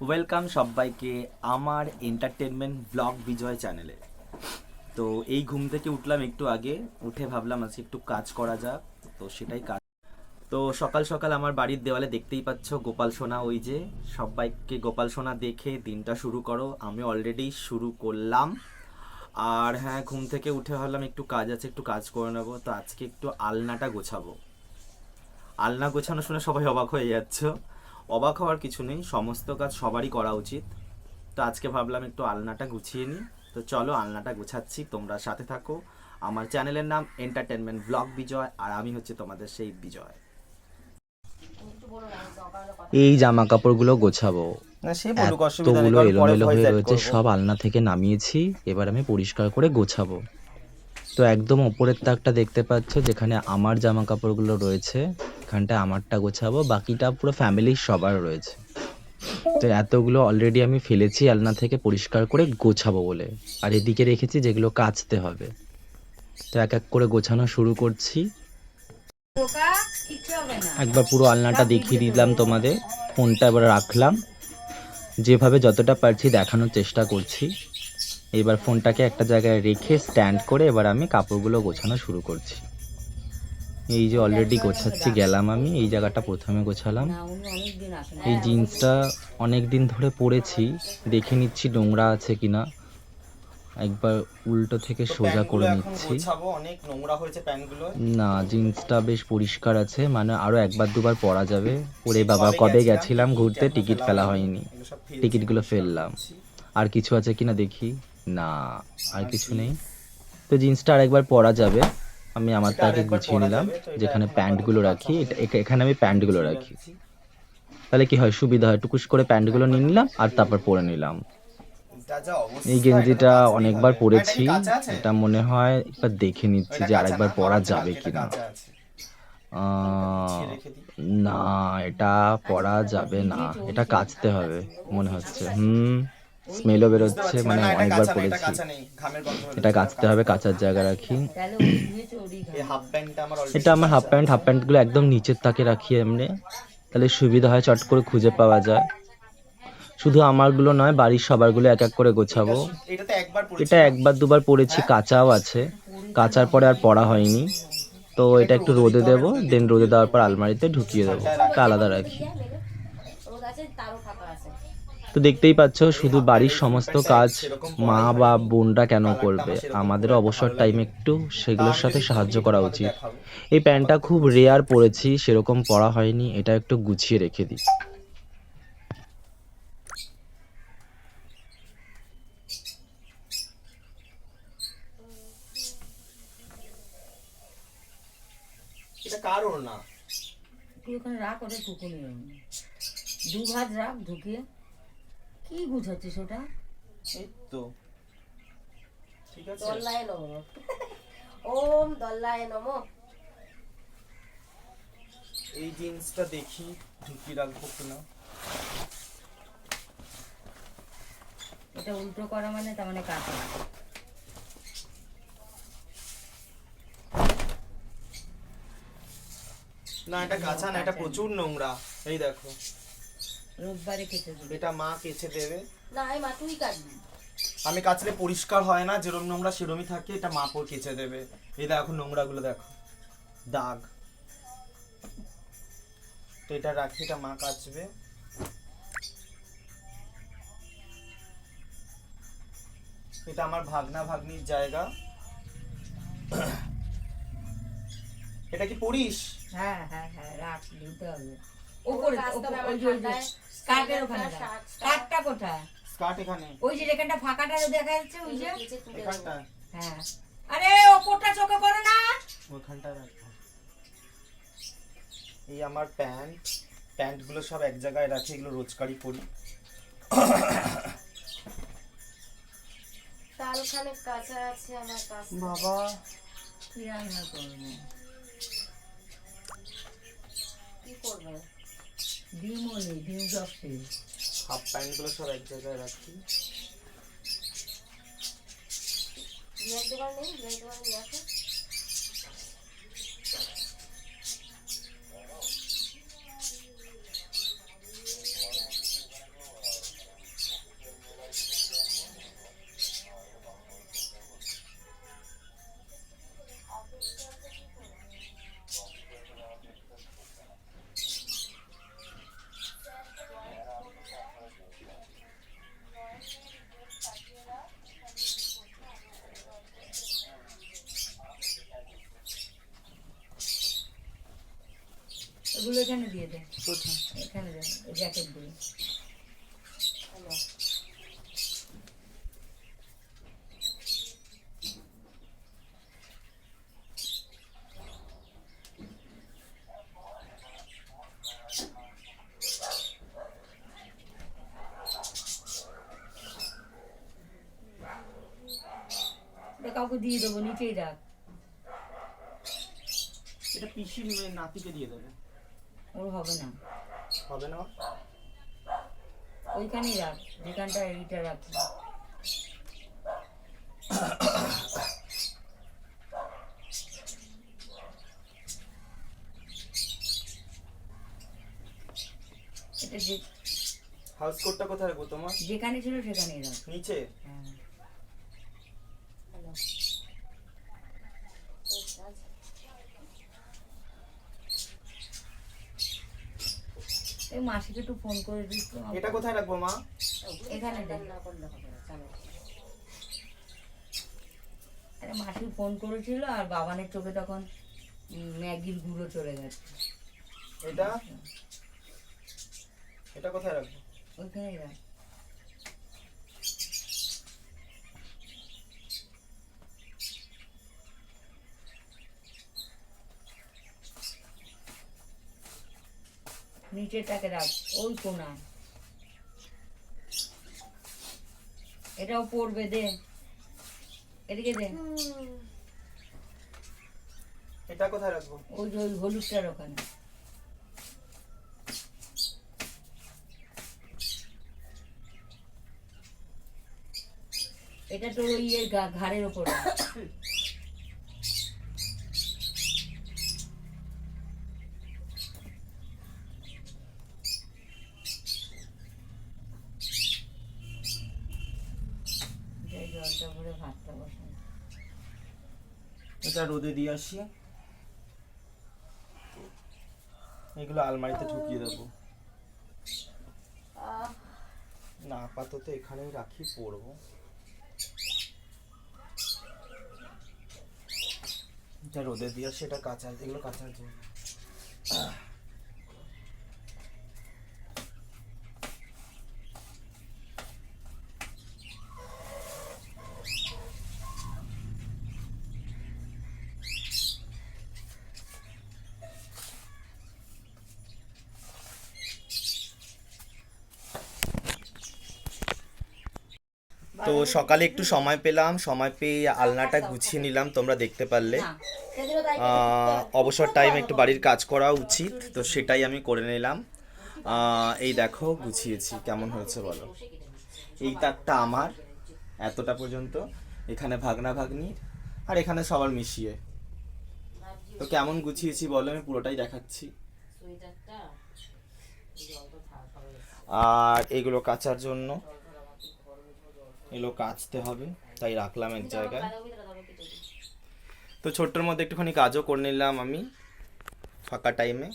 Welcome সবাইকে আমার entertainment blog বিজয় চ্যানেলে তো এই ঘুম থেকে উঠলাম একটু আগে, উঠে ভাবলাম আজকে একটু কাজ করা যাক, তো সেটাই কাজ। তো সকাল সকাল আমার বাড়ির দেওয়ালে দেখতেই পাচ্ছ গোপাল সোনা, ওই যে সবাইকে গোপাল সোনা দেখে দিনটা শুরু করো। আমি অলরেডি শুরু করলাম। আর হ্যাঁ ঘুম থেকে উঠে ভাবলাম একটু কাজ আছে, একটু কাজ করে নেব। তো আজকে একটু আলনাটা গোছাবো। আলনা গোছানো শুনে সবাই অবাক হয়ে যাচ্ছ। অবাক হওয়ার কিছু নেই সমস্ত কাজ সবারই করা উচিত। তো আজকে ভাবলাম একটু আলনাটা গুছিয়ে নিই। তো চলো আলনাটা গোছাচ্ছি তোমরা সাথে থাকো। আমার চ্যানেলের নাম এন্টারটেনমেন্ট ব্লগ বিজয় আর আমি হচ্ছে তোমাদের সেই বিজয় এই জামা কাপড়গুলো গোছাবো এতগুলো এলোমেলো হয়ে রয়েছে সব আলনা থেকে নামিয়েছি এবার আমি পরিষ্কার করে গোছাবো। তো একদম ওপরের তাকটা দেখতে পাচ্ছ যেখানে আমার জামা কাপড়গুলো রয়েছে। এখানটা আমারটা গোছাবো, বাকিটা পুরো ফ্যামিলির সবার রয়েছে। তো এতগুলো অলরেডি আমি ফেলেছি, আলনা থেকে পরিষ্কার করে গোছাবো বলে। আর এদিকে রেখেছি যেগুলো কাচতে হবে। তো এক এক করে গোছানো শুরু করছি। একবার পুরো আলনাটা দেখিয়ে দিলাম তোমাদের, ফোনটা এবার রাখলাম। যেভাবে যতটা পারছি দেখানোর চেষ্টা করছি। এবার ফোনটাকে একটা জায়গায় রেখে স্ট্যান্ড করে এবার আমি কাপড়গুলো গোছানো শুরু করছি। এই যে অলরেডি গোছাচ্ছি গেলাম আমি। এই জায়গাটা প্রথমে গোছালাম। এই জিন্সটা অনেক দিন ধরে পরেছি। দেখে নিচ্ছি নোংরা আছে কিনা। একবার উল্টো থেকে সোজা করে নিচ্ছি। না জিন্সটা বেশ পরিষ্কার আছে। মানে আরও একবার দুবার পরা যাবে। ওরে বাবা কবে গেছিলাম? ঘুরতে? টিকিট ফেলা হয়নি। টিকিটগুলো ফেললাম। আর কিছু আছে কিনা দেখি? না আর কিছু নেই। তো জিন্সটা আরেকবার পরা যাবে। আমি আমার তাকে গুছিয়ে নিলাম যেখানে প্যান্টগুলো রাখি এখানে আমি প্যান্টগুলো রাখি। তাহলে কি হয় সুবিধা হয় টুকুস করে প্যান্টগুলো নিয়ে নিলাম আর তারপর পরে নিলাম। এই গেঞ্জিটা অনেকবার পরেছি এটা মনে হয় একবার দেখে নিচ্ছি যে আরেকবার পরা যাবে কিনা। না এটা পরা যাবে না এটা কাচতে হবে মনে হচ্ছে। হুম। স্মেলও বেরোচ্ছে মানে অনেকবার পরেছি এটা কাচতে হবে কাচার জায়গা রাখি। এটা আমার হাফ প্যান্ট হাফ প্যান্টগুলো একদম নিচের তাকে রাখি এমনি। তাহলে সুবিধা হয় চট করে খুঁজে পাওয়া যায়। শুধু আমারগুলো নয় বাড়ির সবারগুলো এক এক করে গোছাবো। এটা একবার দুবার পরেছি কাঁচাও আছে। কাচার পরে আর পড়া হয়নি। তো এটা একটু রোদে দেবো দেন রোদে দেওয়ার পর আলমারিতে ঢুকিয়ে দেবো। আলাদা রাখি। তো দেখতেই পাচ্ছ শুধু বাড়ির সমস্ত কাজ মা বা বোনরা কেন করবে? আমাদের অবসর টাইম একটু সেগুলোর সাথে সাহায্য করা উচিত। এই প্যান্টটা খুব রেয়ার পরেছি সেরকম পরা হয়নি এটা একটু গুছিয়ে রেখে দিই। এটা কারোর না তুই ওখানে রাখ ওটা টুকুনি দু ভাত রাখ ঢুকিয়ে। কি গুছাচ্ছিস ওটা? এই তো। ঠিক আছে। দল্লায় নম। ওম দল্লায় নম। এই জিন্সটা দেখি ঢুকিয়ে রাখব কিনা। এটা উল্টো করা মানে তার মানে কাটা না। এটা কাঁচা না এটা প্রচুর নোংরা। এই দেখো। রোববারে খেতে দেবে। এটা মা কেচে দেবে। না এই মা তুই কাটবি। আমি কাচলে পরিষ্কার হয় না যেরকম নোংরা সেরমই থাকে এটা মা পর কেচে দেবে। এই দেখো নোংরা গুলো দেখো। দাগ। তো এটা রাখি এটা মা কাচবে। এটা আমার ভাগনা ভাগ্নির জায়গা। এটা কি পড়িস হ্যাঁ হ্যাঁ হ্যাঁ রাখ দিতে হবে। ঠান্ডায় স্কার্টের ওখানে। স্কার্টটা কোথায়? স্কার্ট এখানে। ওই যে যেখানটা ফাঁকাটা দেখা যাচ্ছে ওই যে? হ্যাঁ। আরে ওপরটা চোখে পড়ে না। ওখানটা এই আমার প্যান্ট। প্যান্টগুলো সব এক জায়গায় রাখি এগুলো রোজকারই পরি। তালখানে কাঁচা আছে আমার কাছে। বাবা। কি রান্না করব? কি করবে? ডিমও নেই ডিম সব শেষ হাফ প্যান্টগুলো সব এক জায়গায় রাখি বিয়ের দোকান নেই বিয়ের দোকান নিয়ে আসো এখানে দিয়ে দে। এখানে দে, এই জ্যাকেট দিয়ে এটা কাউকে দিয়ে দেবো, নিচেই রাখ। এটা পিসির মেয়ে নাতিকে দিয়ে দেবে। ওর হবে না। হবে না? ওইখানেই রাখ যেখানটা এইটা রাখি হাউস কোটটা কোথায় রাখব তোমার? যেখানে ছিল সেখানেই রাখ। নিচে? হ্যাঁ। এই মাসিকে একটু ফোন করে দিস এটা কোথায় রাখব মা? এখানে আরে মাসি ফোন করেছিল আর বাবানের চোখে তখন ম্যাগির গুঁড়ো চলে গেছে। এটা? এটা কোথায় রাখব? ওইখানেই রাখ। নিচেরটাকে রাখ ওই কোনায় এটাও পড়বে দে। এদিকে দে। এটা কোথায় রাখব? ওই যে ওই হলুদটার ওখানে। এটা তোর ওই ঘাড়ের ওপরে। জলটা ভরে ভাতটা বসাই। এটা রোদে দিয়ে আসি। এগুলো আলমারিতে ঢুকিয়ে দেবো। না আপাতত এখানেই রাখি পড়ব এটা রোদে দিয়ে আসি এটা কাঁচা এগুলো কাঁচার জন্য। তো সকালে একটু সময় পেলাম সময় পেয়ে আলনাটা গুছিয়ে নিলাম তোমরা দেখতে পারলে। অবসর টাইম একটু বাড়ির কাজ করা উচিত তো সেটাই আমি করে নিলাম। এই দেখো গুছিয়েছি কেমন হয়েছে বলো? এই তাকটা আমার এতটা পর্যন্ত। এখানে ভাগনা ভাগ্নির আর এখানে সবার মিশিয়ে। তো কেমন গুছিয়েছি বলো আমি পুরোটাই দেখাচ্ছি। আর এগুলো কাচার জন্য। এগুলো কাচতে হবে তাই রাখলাম এক জায়গায়। তো ছোট্টর মধ্যে একটুখানি কাজও করে নিলাম আমি ফাঁকা টাইমে